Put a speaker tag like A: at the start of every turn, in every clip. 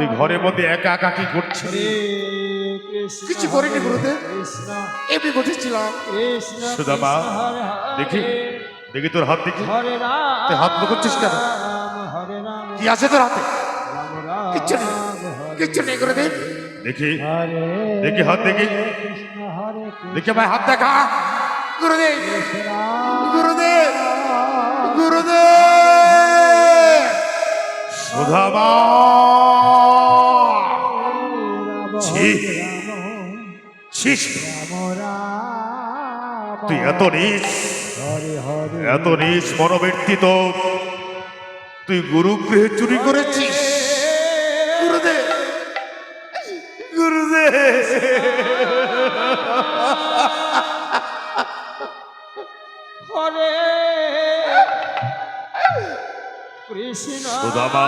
A: তুই ঘরের মধ্যে একা একা কি করছিস?
B: কিছু করিনি গুরুদেব। এমনি বসেছিলাম।
A: সুদামা, দেখি দেখি তোর হাত দেখি।
B: তুই হাত করছিস কেন? কি আছে তোর হাতে? কিচ্ছু নেই। কিচ্ছু নেই গুরুদেব।
A: দেখি দেখি হাত দেখি। দেখি আমার হাত দেখা।
B: গুরুদেব গুরুদেব গুরুদেব।
A: সুধামা ছি ছি। তুই এত নিস
C: হরে হরে
A: এত নিস মনোবৃত্তি তো। তুই গুরুগৃহে চুরি করেছিস।
B: গুরুদেব।
A: গুরুদেব।
C: হরে। কৃষ্ণ।
A: সুদামা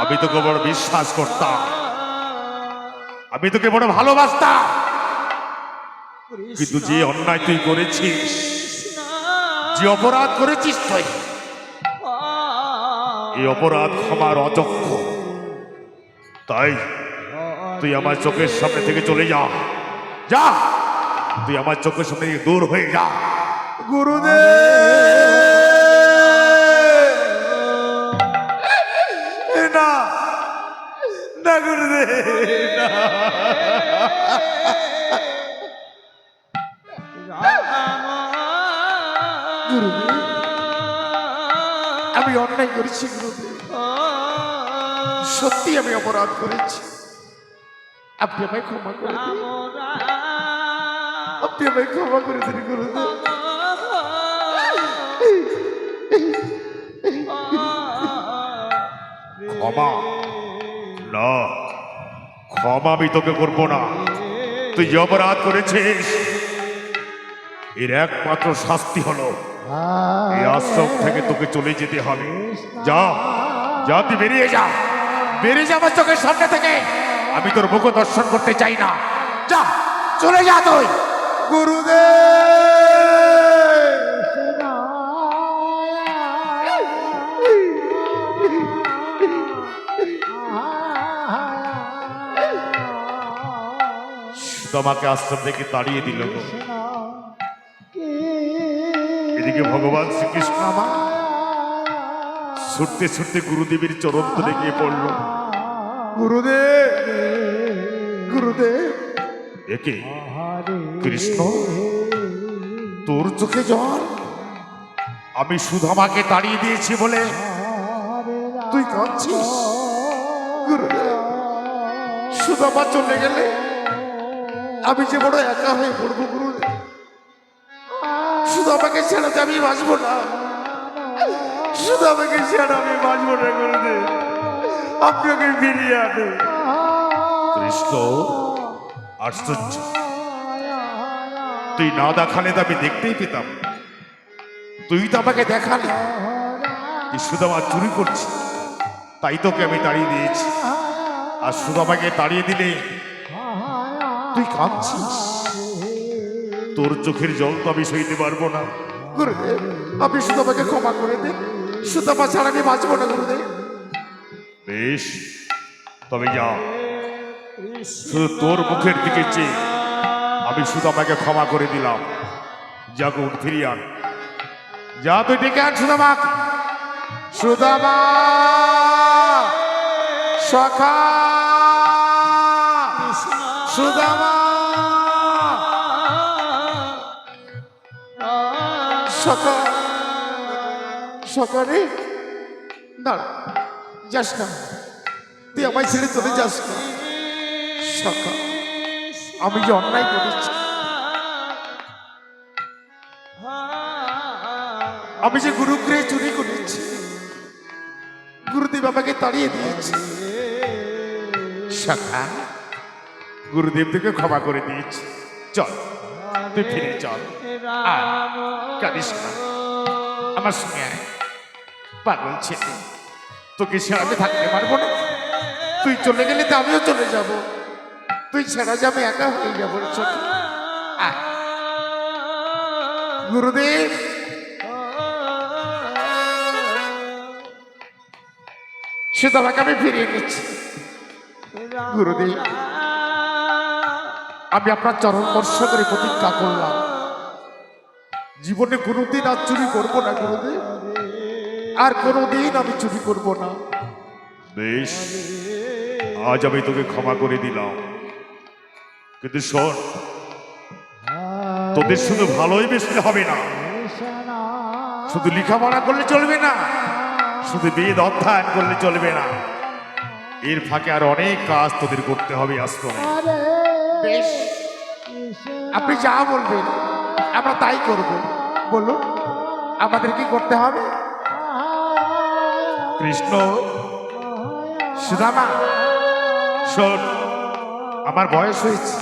A: আমি তোকে বড় বিশ্বাস করতাম। আমি তোকে বড় ভালোবাসতাম। কিন্তু যে অন্যায় তুই করেছিস যে অপরাধ করেছিস তুই এই অপরাধ ক্ষমার অযোগ্য। তাই তুই আমার চোখের সামনে থেকে চলে যা। যা! তুই আমার চোখের সামনে দূর হয়ে যা। গুরুদেব! গুরুদেব
B: আমি অন্যায় করেছি গুরুদেব সত্যি আমি অপরাধ করেছি। আপনি আমায় ক্ষমা করে দিন। আপনি আমায় ক্ষমা করে দিন গুরুদেব
A: ক্ষমা। না, ক্ষমা আমি তোকে করব না। তুই অপরাধ করেছিস, এর একমাত্র শাস্তি হলো, এই আশ্রম থেকে তোকে চলে যেতে হবে। যা যা, তুই বেরিয়ে যা
B: বেরিয়ে যা আমার চোখের সামনে থেকে।
A: আমি তোর মুখ দর্শন করতে চাই না।
B: যা, চলে যা তুই। গুরুদেব!
A: তোমাকে আশ্রম থেকে তাড়িয়ে দিল এদিকে ভগবান শ্রীকৃষ্ণ আমার ছুটতে ছুটতে গুরুদেবের চরণ তলে গিয়ে পড়ল
B: গুরুদেব গুরুদেব।
A: একে কৃষ্ণ
B: তোর চোখে জল?
A: আমি সুধামাকে তাড়িয়ে দিয়েছি বলে
B: তুই কাঁদছিস? সুদামা চলে গেলে? আমি যে বড় একা হয়ে পড়ব গুরুদেব, শুধু আমাকে ছেড়ে আমি বাঁচবো না। শুধু আমাকে ছেড়ে আমি বাঁচবো না গুরুদেব। আপনি ওকে ফিরিয়ে আনুন
A: কৃষ্ণ, আশ্চর্য। তুই না দেখালে তো আমি দেখতেই পেতাম। তুই তো আমাকে দেখালি শুধু আমার চুরি করছি তাই তোকে আমি তাড়িয়ে দিয়েছি। আর শুধু আমাকে তাড়িয়ে দিলে তুই কাঁদছিস? তোর চোখের জল তো আমি সইতে পারব না।
B: গুরুদেব আপনি শুধু আমাকে ক্ষমা করে দিন। সুদামা ছাড়া আমি বাঁচবো না গুরুদেব।
A: বেশ তবে যা। শুধু তোর মুখের দিকে চেয়ে আমি শুধু আমাকে ক্ষমা করে দিলাম। যা গুণ ফিরিয়ে আন। যা তুই ডেকে আন সুদামা
B: সুদামা সখা। সুদামা। সখা সকালে দাঁড়া, যাস না। তুই আমায় ছেড়ে চলে যাস না। সখা আমি যে অন্যায় করেছি। আমি যে গুরুগৃহে চুরি করেছি। গুরুদেব আমাকে তাড়িয়ে দিয়েছি।
A: শাখা গুরুদেব তোকে ক্ষমা করে দিয়েছি। চল, তুই ফিরে চল। না। আমার সঙ্গে আয়। পাগল ছেলে,
B: তোকে ছাড়া আমি থাকতে পারব না। তুই চলে গেলে তো আমিও চলে যাব। তুই ছাড়া যে আমি একা হয়ে যাব আয়। গুরুদেব।
D: সুদামাকে আমি ফিরিয়ে নিচ্ছি। গুরুদেব। আমি আপনার চরণ স্পর্শ করে প্রতিজ্ঞা করলাম। জীবনে কোনোদিন আর চুরি করব না গুরুদেব আর কোনোদিন আমি চুরি করব না।
A: বেশ আজ আমি তোকে ক্ষমা করে দিলাম। কিন্তু শোন তোদের শুধু ভালোই বেশি হবে না। শুধু লেখাপড়া করলে চলবে না শুধু বেদ অধ্যয়ন করলে চলবে না। এর ফাঁকে আর অনেক কাজ তোদের করতে হবে আশ্রমে
D: বেশ। আপনি যা বলবেন আমরা তাই করব। বলুন আমাদের কি করতে হবে?
A: কৃষ্ণ
D: সুদামা
A: শোন
D: আমার বয়স হয়েছে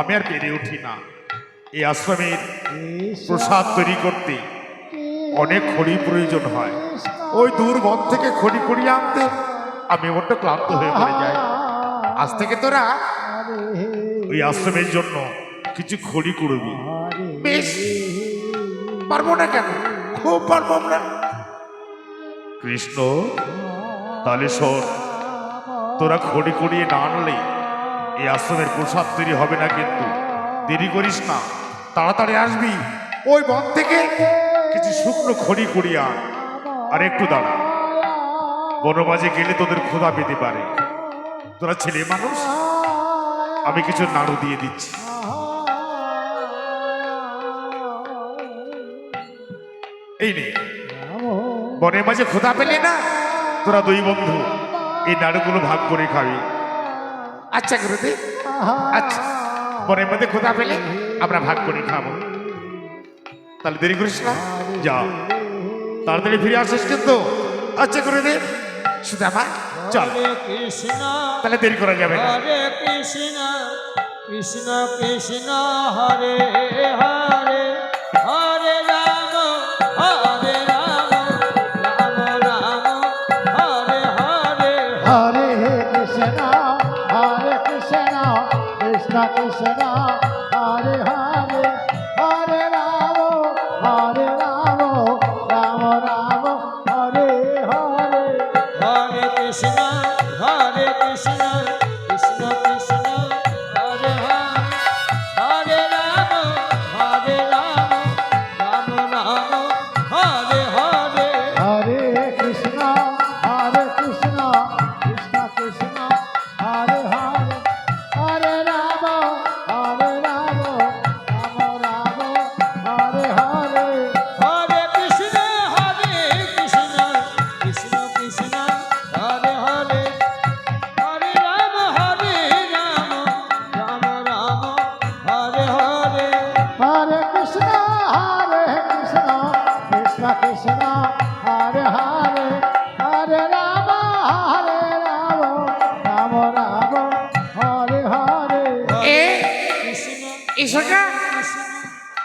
A: আমি আর পেরে উঠি না। এই আশ্রমের প্রসাদ তৈরি করতে অনেক খড়ি প্রয়োজন হয়।
D: ওই দূর বন থেকে খড়ি কুড়িয়ে আনতে আমি ওটা ক্লান্ত হয়ে পড়ে যাই। আজ থেকে তোরা
A: ওই আশ্রমের জন্য কিছু খড়ি কুড়বি।
D: বেশ পারব না কেন? খুব পারব আমরা।
A: কৃষ্ণ তাহলে শোন তোরা খড়ি কুড়িয়ে না আনলে এই আশ্রমের প্রসাদ তৈরি হবে না কিন্তু। দেরি করিস না তাড়াতাড়ি আসবি।
D: ওই বন থেকে
A: কিছু শুকনো খড়ি কুড়িয়ে আন আর একটু দাঁড়া। বনবাজে গেলে তোদের ক্ষুধা পেতে পারে। তোরা ছেলে মানুষ? আমি কিছু নাড়ু দিয়ে দিচ্ছি। এই নে। বনের মাঝে ক্ষুধা পেলে না? তোরা দুই বন্ধু, এই নাড়ুগুলো ভাগ করে খাবি।
D: আচ্ছা গুরুদেব আচ্ছা। বনের মধ্যে খোদা পেলে, আমরা ভাগ করে খাব। তাহলে দেরি করিস না,
A: যাও।
D: তাড়াতাড়ি ফিরে আসিস কিন্তু। আচ্ছা করে দে গুরুদেব সুদামা চল।
B: কৃষ্ণ
D: তাহলে দেরি করা যাবে না।
B: হরে কৃষ্ণ কৃষ্ণ কৃষ্ণ হরে হরে হরে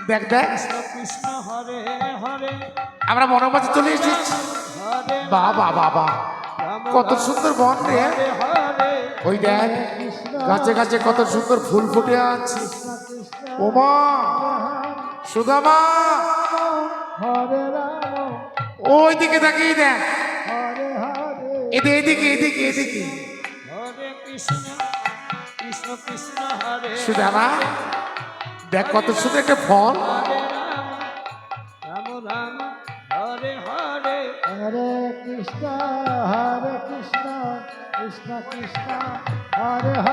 D: দেখ দেখ। আমরা বনমাঝে চলে এসেছি।
B: হরে
D: বাবা বাবা কত সুন্দর বন রে। ওই দেখ, গাছে গাছে কত সুন্দর ফুল ফুটে আছে। ওমা সুদামা ওই দিকে তাকিয়ে দেখ এদিকে এদিকে এদিকে এদিকে। সুদামা দেখ কত সুন্দর একটা ফল।
B: হরে রাম রাম হরে হরে।
C: হরে কৃষ্ণ হরে কৃষ্ণ কৃষ্ণ কৃষ্ণ হরে হরে হরে।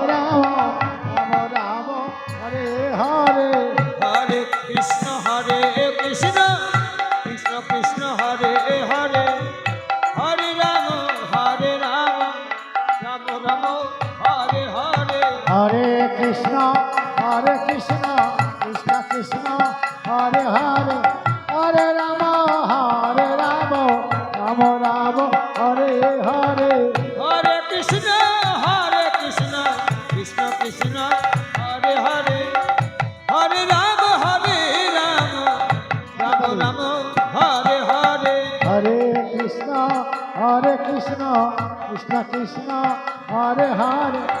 B: 到